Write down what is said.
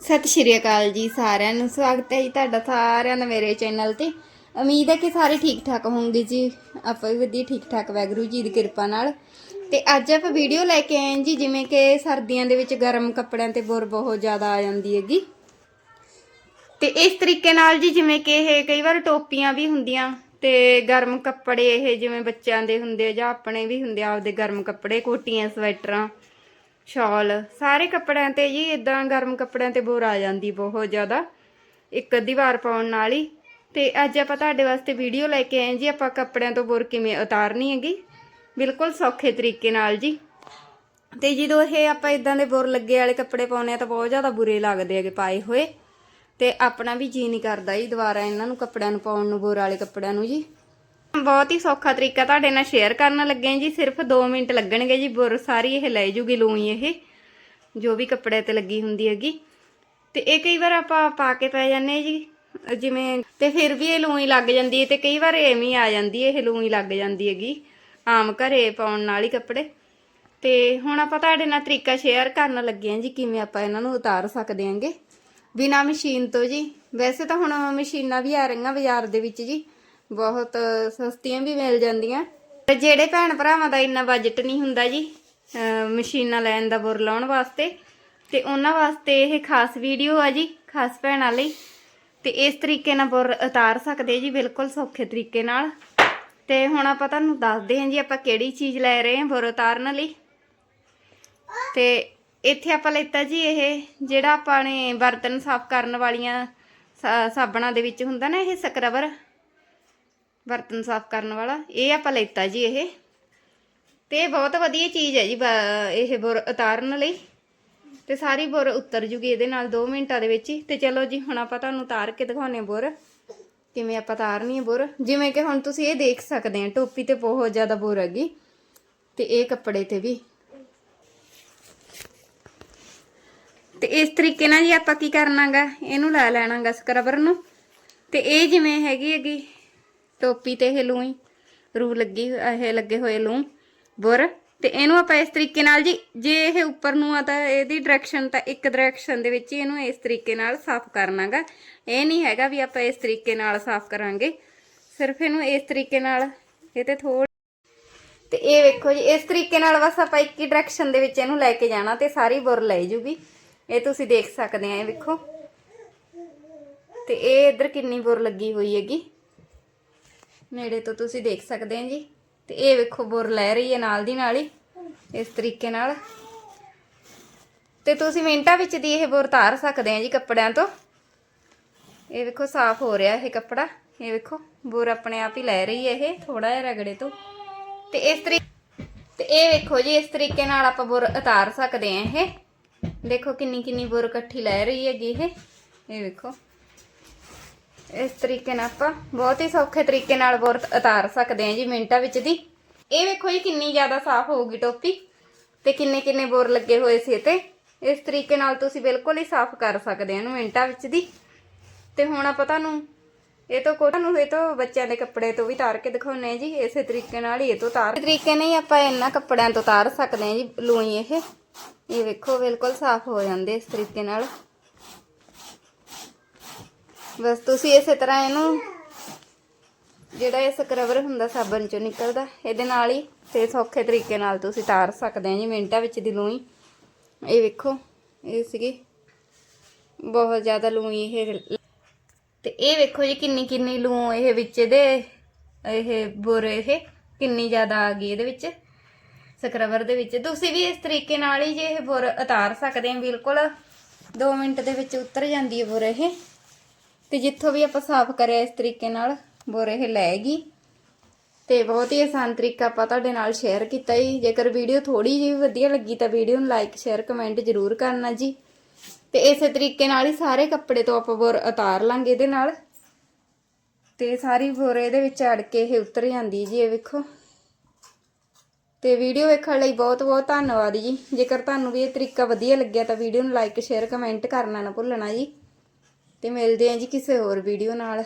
ਸਤਿ ਸ਼੍ਰੀ ਅਕਾਲ ਜੀ ਸਾਰਿਆਂ ਨੂੰ, ਸਵਾਗਤ ਹੈ ਜੀ ਤੁਹਾਡਾ ਸਾਰਿਆਂ ਦਾ ਮੇਰੇ ਚੈਨਲ ਤੇ। ਉਮੀਦ ਹੈ ਕਿ ਸਾਰੇ ਠੀਕ ਠਾਕ ਹੋਵੋਗੇ ਜੀ। ਆਪਾਂ ਵੀ ਵਧੀਆ ਠੀਕ ਠਾਕ ਵੈਗਰੂ ਜੀ ਦੀ ਕਿਰਪਾ ਨਾਲ। ਤੇ ਅੱਜ ਆਪਾਂ ਵੀਡੀਓ ਲੈ ਕੇ ਆਏ ਜੀ, ਜਿਵੇਂ ਕਿ ਸਰਦੀਆਂ ਦੇ ਵਿੱਚ ਗਰਮ ਕੱਪੜਿਆਂ ਤੇ ਬੁਰ ਬਹੁਤ ਜ਼ਿਆਦਾ ਆ ਜਾਂਦੀ ਹੈਗੀ। ਤੇ ਇਸ ਤਰੀਕੇ ਨਾਲ ਜੀ, ਜਿਵੇਂ ਕਿ ਇਹ ਕਈ ਵਾਰ ਟੋਪੀਆਂ ਵੀ ਹੁੰਦੀਆਂ ਤੇ ਗਰਮ ਕੱਪੜੇ ਇਹ ਜਿਵੇਂ ਬੱਚਿਆਂ ਦੇ ਹੁੰਦੇ ਜਾਂ ਆਪਣੇ ਵੀ ਹੁੰਦੇ ਆਪਦੇ ਗਰਮ ਕੱਪੜੇ, ਕੋਟੀਆਂ, ਸਵੈਟਰਾਂ। ਸ਼ਾਲ, ਸਾਰੇ ਕੱਪੜਿਆਂ ਤੇ ਜੀ ਇਦਾਂ ਗਰਮ ਕੱਪੜਿਆਂ ਤੇ ਬੋਰ ਆ ਜਾਂਦੀ ਬਹੁਤ ਜ਼ਿਆਦਾ। ਇੱਕ ਅੱਧੀ ਵਾਰ ਪਾਉਣ ਨਾਲ ਹੀ। ਤੇ ਅੱਜ ਆਪਾਂ ਤੁਹਾਡੇ ਵਾਸਤੇ ਵੀਡੀਓ ਲੈ ਕੇ ਆਏ ਜੀ। ਆਪਾਂ ਕੱਪੜਿਆਂ ਤੋਂ ਬੋਰ ਕਿਵੇਂ ਉਤਾਰਨੀ ਹੈਗੀ। ਬਿਲਕੁਲ ਸੌਖੇ ਤਰੀਕੇ ਨਾਲ ਜੀ। ਤੇ ਜਦੋਂ ਇਹ ਆਪਾਂ ਇਦਾਂ ਦੇ ਬੁਰ ਲੱਗੇ ਵਾਲੇ ਕੱਪੜੇ ਪਾਉਨੇ ਆ ਤਾਂ ਬਹੁਤ ਜ਼ਿਆਦਾ ਬੁਰੇ ਲੱਗਦੇ ਹੈਗੇ ਪਾਏ ਹੋਏ। ਤੇ ਆਪਣਾ ਵੀ ਜੀ ਨਹੀਂ ਕਰਦਾ ਜੀ ਦੁਬਾਰਾ ਇਹਨਾਂ ਨੂੰ ਕੱਪੜਿਆਂ ਨੂੰ ਪਾਉਣ ਨੂੰ, ਬੁਰ ਵਾਲੇ ਕੱਪੜਿਆਂ ਨੂੰ ਜੀ। ਬਹੁਤ ਹੀ ਸੌਖਾ ਤਰੀਕਾ ਤੁਹਾਡੇ ਨਾਲ ਸ਼ੇਅਰ ਕਰਨ ਲੱਗੇ ਜੀ। ਸਿਰਫ 2 ਮਿੰਟ ਲੱਗਣਗੇ ਜੀ। ਬੁਰ ਸਾਰੀ ਇਹ ਲੈ ਜੂਗੀ ਲੂਈ ਇਹ, ਜੋ ਵੀ ਕੱਪੜੇ ਤੇ ਲੱਗੀ ਹੁੰਦੀ ਹੈਗੀ। ਤੇ ਇਹ ਕਈ ਵਾਰ ਆਪਾਂ ਪਾ ਕੇ ਪੈ ਜਾਂਦੇ ਜੀ, ਜਿਵੇਂ ਤੇ ਫਿਰ ਵੀ ਇਹ ਲੂਈ ਲੱਗ ਜਾਂਦੀ ਹੈ ਤੇ ਕਈ ਵਾਰ ਐਵੇਂ ਆ ਜਾਂਦੀ ਹੈ, ਇਹ ਲੂਈ ਲੱਗ ਜਾਂਦੀ ਹੈਗੀ। ਆਮ ਘਰੇ ਪਾਉਣ ਨਾਲ ਹੀ ਕੱਪੜੇ। ਤੇ ਹੁਣ ਆਪਾਂ ਤੁਹਾਡੇ ਨਾਲ ਤਰੀਕਾ ਸ਼ੇਅਰ ਕਰਨ ਲੱਗੇ ਹਾਂ ਜੀ, ਕਿਵੇਂ ਆਪਾਂ ਇਹਨਾਂ ਨੂੰ ਉਤਾਰ ਸਕਦੇ ਹਾਂਗੇ। ਬਿਨਾ ਮਸ਼ੀਨ ਤੋਂ ਜੀ। ਵੈਸੇ ਤਾਂ ਹੁਣ ਮਸ਼ੀਨਾਂ ਵੀ ਆ ਰਹੀਆਂ ਬਾਜ਼ਾਰ ਦੇ ਵਿੱਚ ਜੀ। ਬਹੁਤ ਸਸਤੀਆਂ ਵੀ ਮਿਲ ਜਾਂਦੀਆਂ। ਤੇ ਜਿਹੜੇ ਭੈਣ ਭਰਾਵਾਂ ਦਾ ਇੰਨਾ ਬਜਟ ਨਹੀਂ ਹੁੰਦਾ ਜੀ ਮਸ਼ੀਨਾਂ ਲੈਣ ਦਾ ਬੁਰ ਲਾਉਣ ਵਾਸਤੇ, ਤੇ ਉਹਨਾਂ ਵਾਸਤੇ ਇਹ ਖਾਸ ਵੀਡੀਓ ਆ ਜੀ, ਖਾਸ ਭੈਣਾਂ ਲਈ। ਤੇ ਇਸ ਤਰੀਕੇ ਨਾਲ ਬੁਰ ਉਤਾਰ ਸਕਦੇ ਜੀ, ਬਿਲਕੁਲ ਸੌਖੇ ਤਰੀਕੇ ਨਾਲ। ਤੇ ਹੁਣ ਆਪਾਂ ਤੁਹਾਨੂੰ ਦੱਸਦੇ ਹਾਂ ਜੀ, ਆਪਾਂ ਕਿਹੜੀ ਚੀਜ਼ ਲੈ ਰਹੇ ਹਾਂ ਬੁਰ ਉਤਾਰਨ ਲਈ। ਤੇ ਇੱਥੇ ਆਪਾਂ ਲੈਤਾ ਜੀ ਇਹ, ਜਿਹੜਾ ਆਪਾਂ ਨੇ ਬਰਤਨ ਸਾਫ਼ ਕਰਨ ਵਾਲੀਆਂ ਸਾਬਣਾਂ ਦੇ ਵਿੱਚ ਹੁੰਦਾ ਨਾ ਇਹ ਸਕਰਬਰ। ਬਰਤਨ ਸਾਫ਼ ਕਰਨ ਵਾਲਾ। ਇਹ ਆਪਾਂ ਲੈਤਾ ਜੀ ਇਹ। ਤੇ ਇਹ ਬਹੁਤ ਵਧੀਆ ਚੀਜ਼ ਹੈ ਜੀ ਇਹ ਬੁਰ ਉਤਾਰਨ ਲਈ। ਤੇ ਸਾਰੀ ਬੁਰ ਉਤਰ ਜੂਗੀ ਇਹਦੇ ਨਾਲ 2 ਮਿੰਟਾਂ ਦੇ ਵਿੱਚ ਹੀ। ਤੇ ਚਲੋ ਜੀ, ਹੁਣ ਆਪਾਂ ਤੁਹਾਨੂੰ ਉਤਾਰ ਕੇ ਦਿਖਾਉਨੇ ਬੁਰ। ਕਿਵੇਂ ਆਪਾਂ ਉਤਾਰਨੀ ਹੈ ਬੁਰ। ਜਿਵੇਂ ਕਿ ਹੁਣ ਤੁਸੀਂ ਇਹ ਦੇਖ ਸਕਦੇ ਆ ਟੋਪੀ ਤੇ ਬਹੁਤ ਜ਼ਿਆਦਾ ਬੁਰ ਹੈਗੀ। ਤੇ ਇਹ ਕੱਪੜੇ ਤੇ ਵੀ। ਤੇ ਇਸ ਤਰੀਕੇ ਨਾਲ ਜੀ ਆਪਾਂ ਕੀ ਕਰਨਾਗਾ? ਇਹਨੂੰ ਲੈ ਲੈਣਾਗਾ ਸਕਰਬਰ ਨੂੰ। ਤੇ ਇਹ ਜਿਵੇਂ ਹੈਗੀ ਹੈਗੀ ਟੋਪੀ ਤੇ ਇਹ ਲੂਈ ਰੂ ਲੱਗੀ, ਇਹ ਲੱਗੇ ਹੋਏ ਲੂ, ਬੁਰ। ਤੇ ਇਹਨੂੰ ਆਪਾਂ ਇਸ ਤਰੀਕੇ ਨਾਲ ਜੀ, ਜੇ ਇਹ ਉੱਪਰ ਨੂੰ ਆ ਤਾਂ ਇਹਦੀ ਡਾਇਰੈਕਸ਼ਨ ਤਾਂ ਇੱਕ ਡਾਇਰੈਕਸ਼ਨ ਦੇ ਵਿੱਚ ਹੀ ਇਹਨੂੰ ਇਸ ਤਰੀਕੇ ਨਾਲ ਸਾਫ਼ ਕਰਨਾਗਾ। ਇਹ ਨਹੀਂ ਹੈਗਾ ਵੀ ਆਪਾਂ ਇਸ ਤਰੀਕੇ ਨਾਲ ਸਾਫ਼ ਕਰਾਂਗੇ। ਸਿਰਫ ਇਹਨੂੰ ਇਸ ਤਰੀਕੇ ਨਾਲ, ਇਹ ਤੇ ਥੋੜਾ ਤੇ ਇਹ ਵੇਖੋ ਜੀ, ਇਸ ਤਰੀਕੇ ਨਾਲ ਬਸ ਆਪਾਂ ਇੱਕ ਹੀ ਡਾਇਰੈਕਸ਼ਨ ਦੇ ਵਿੱਚ ਇਹਨੂੰ ਲੈ ਕੇ ਜਾਣਾ ਤੇ ਸਾਰੀ ਬੁਰ ਲੈ ਜੂਗੀ। ਇਹ ਤੁਸੀਂ ਦੇਖ ਸਕਦੇ ਆ, ਇਹ ਵੇਖੋ। ਤੇ ਇਹ ਇਧਰ ਕਿੰਨੀ ਬੁਰ ਲੱਗੀ ਹੋਈ ਹੈਗੀ। ਨੇੜੇ ਤੋਂ ਤੁਸੀਂ ਦੇਖ ਸਕਦੇ ਆ ਜੀ। ਤੇ ਇਹ ਵੇਖੋ ਬੁਰ ਲੈ ਰਹੀ ਹੈ ਨਾਲ ਦੀ ਨਾਲ ਹੀ, ਇਸ ਤਰੀਕੇ ਨਾਲ। ਤੇ ਤੁਸੀਂ ਮਿੰਟਾਂ ਵਿੱਚ ਦੀ ਇਹ ਬੁਰ ਤਾਰ ਸਕਦੇ ਆ ਜੀ ਕੱਪੜਿਆਂ ਤੋਂ। ਇਹ ਵੇਖੋ ਸਾਫ਼ ਹੋ ਰਿਹਾ ਇਹ ਕੱਪੜਾ। ਇਹ ਵੇਖੋ, ਬੁਰ ਆਪਣੇ ਆਪ ਹੀ ਲੈ ਰਹੀ ਹੈ ਇਹ ਥੋੜਾ ਜਿਹਾ ਰਗੜੇ ਤੋਂ। ਤੇ ਇਸ ਤਰੀਕੇ ਤੇ ਇਹ ਵੇਖੋ ਜੀ, ਇਸ ਤਰੀਕੇ ਨਾਲ ਆਪਾਂ ਬੁਰ ਉਤਾਰ ਸਕਦੇ ਆ ਇਹ। ਦੇਖੋ ਕਿੰਨੀ ਕਿੰਨੀ ਬੁਰ ਇਕੱਠੀ ਲੈ ਰਹੀ ਹੈਗੀ ਇਹ। ਇਹ ਵੇਖੋ। ਇਸ ਤਰੀਕੇ ਨਾਲ ਆਪਾਂ ਬਹੁਤ ਹੀ ਸੌਖੇ ਤਰੀਕੇ ਨਾਲ ਬੋਰ ਉਤਾਰ ਸਕਦੇ ਹਾਂ ਜੀ ਮਿੰਟਾਂ ਵਿੱਚ ਦੀ। ਇਹ ਵੇਖੋ ਜੀ ਕਿੰਨੀ ਜ਼ਿਆਦਾ ਸਾਫ਼ ਹੋਊਗੀ ਟੋਪੀ ਤੇ ਕਿੰਨੇ ਕਿੰਨੇ ਬੁਰ ਲੱਗੇ ਹੋਏ ਸੀ ਤੇ। ਇਸ ਤਰੀਕੇ ਨਾਲ ਤੁਸੀਂ ਬਿਲਕੁਲ ਹੀ ਸਾਫ਼ ਕਰ ਸਕਦੇ ਹੋ ਇਹਨੂੰ ਮਿੰਟਾਂ ਵਿੱਚ ਦੀ। ਤੇ ਹੁਣ ਆਪਾਂ ਤੁਹਾਨੂੰ ਇਹ ਤੋਂ ਕੋਟਾ ਨੂੰ ਇਹ ਤੋਂ ਬੱਚਿਆਂ ਦੇ ਕੱਪੜੇ ਤੋਂ ਵੀ ਤਾਰ ਕੇ ਦਿਖਾਉਨੇ ਆ ਜੀ। ਇਸੇ ਤਰੀਕੇ ਨਾਲ ਹੀ ਇਹ ਤੋਂ ਤਾਰ ਤਰੀਕੇ ਨਾਲ ਹੀ ਆਪਾਂ ਇਹਨਾਂ ਕੱਪੜਿਆਂ ਤੋਂ ਤਾਰ ਸਕਦੇ ਹਾਂ ਜੀ, ਲੂਈ ਇਹ। ਇਹ ਵੇਖੋ ਬਿਲਕੁਲ ਸਾਫ਼ ਹੋ ਜਾਂਦੇ ਇਸ ਤਰੀਕੇ ਨਾਲ। ਬਸ ਤੁਸੀਂ ਇਸੇ ਤਰ੍ਹਾਂ ਇਹਨੂੰ ਜਿਹੜਾ ਇਹ ਸਕਰਬਰ ਹੁੰਦਾ ਸਾਬਣ ਚੋਂ ਨਿਕਲਦਾ, ਇਹਦੇ ਨਾਲ ਹੀ ਤੇ ਸੌਖੇ ਤਰੀਕੇ ਨਾਲ ਤੁਸੀਂ ਤਾਰ ਸਕਦੇ ਆ ਜੀ, ਮਿੰਟਾਂ ਵਿੱਚ ਦੀ ਲੂਈ। ਇਹ ਵੇਖੋ, ਇਹ ਸੀਗੀ ਬਹੁਤ ਜ਼ਿਆਦਾ ਲੂਈ ਇਹ। ਤੇ ਇਹ ਵੇਖੋ ਜੀ ਕਿੰਨੀ ਕਿੰਨੀ ਲੂ ਇਹ ਵਿੱਚ ਇਹਦੇ, ਇਹ ਬੁਰ ਇਹ ਕਿੰਨੀ ਜ਼ਿਆਦਾ ਆ ਗਈ ਇਹਦੇ ਵਿੱਚ, ਸਕਰਬਰ ਦੇ ਵਿੱਚ। ਤੁਸੀਂ ਵੀ ਇਸ ਤਰੀਕੇ ਨਾਲ ਹੀ ਜੇ ਇਹ ਬੁਰ ਉਤਾਰ ਸਕਦੇ ਆ ਬਿਲਕੁਲ 2 ਮਿੰਟ ਦੇ ਵਿੱਚ ਉਤਰ ਜਾਂਦੀ ਹੈ ਬੁਰ ਇਹ। ਤੇ ਜਿੱਥੋਂ ਵੀ ਆਪਾਂ ਸਾਫ਼ ਕਰਿਆ ਇਸ ਤਰੀਕੇ ਨਾਲ, ਬੁਰ ਇਹ ਲੈਗੀ ਤੇ ਬਹੁਤ ਹੀ ਆਸਾਨ ਤਰੀਕਾ ਆਪਾਂ ਤੁਹਾਡੇ ਨਾਲ ਸ਼ੇਅਰ ਕੀਤਾ ਜੀ। ਜੇਕਰ ਵੀਡੀਓ ਥੋੜੀ ਜਿਹੀ ਵਧੀਆ ਲੱਗੀ ਤਾਂ ਵੀਡੀਓ ਨੂੰ ਲਾਈਕ ਸ਼ੇਅਰ ਕਮੈਂਟ ਜ਼ਰੂਰ ਕਰਨਾ ਜੀ। ਤੇ ਇਸੇ ਤਰੀਕੇ ਨਾਲ ਹੀ ਸਾਰੇ ਕੱਪੜੇ ਤੋਂ ਆਪਾਂ ਬੁਰ ਉਤਾਰ ਲਾਂਗੇ ਇਹਦੇ ਨਾਲ। ਤੇ ਸਾਰੀ ਬੁਰ ਇਹਦੇ ਵਿੱਚ ਅੜ ਕੇ ਇਹ ਉਤਰ ਜਾਂਦੀ ਜੀ, ਇਹ ਵੇਖੋ। ਤੇ ਵੀਡੀਓ ਵੇਖਣ ਲਈ ਬਹੁਤ ਬਹੁਤ ਧੰਨਵਾਦ ਜੀ। ਜੇਕਰ ਤੁਹਾਨੂੰ ਵੀ ਇਹ ਤਰੀਕਾ ਵਧੀਆ ਲੱਗਿਆ ਤਾਂ ਵੀਡੀਓ ਨੂੰ ਲਾਈਕ ਸ਼ੇਅਰ ਕਮੈਂਟ ਕਰਨਾ ਨਾ ਭੁੱਲਣਾ ਜੀ। ਤੇ ਮਿਲਦੇ ਹਾਂ ਜੀ ਕਿਸੇ ਹੋਰ ਵੀਡੀਓ ਨਾਲ।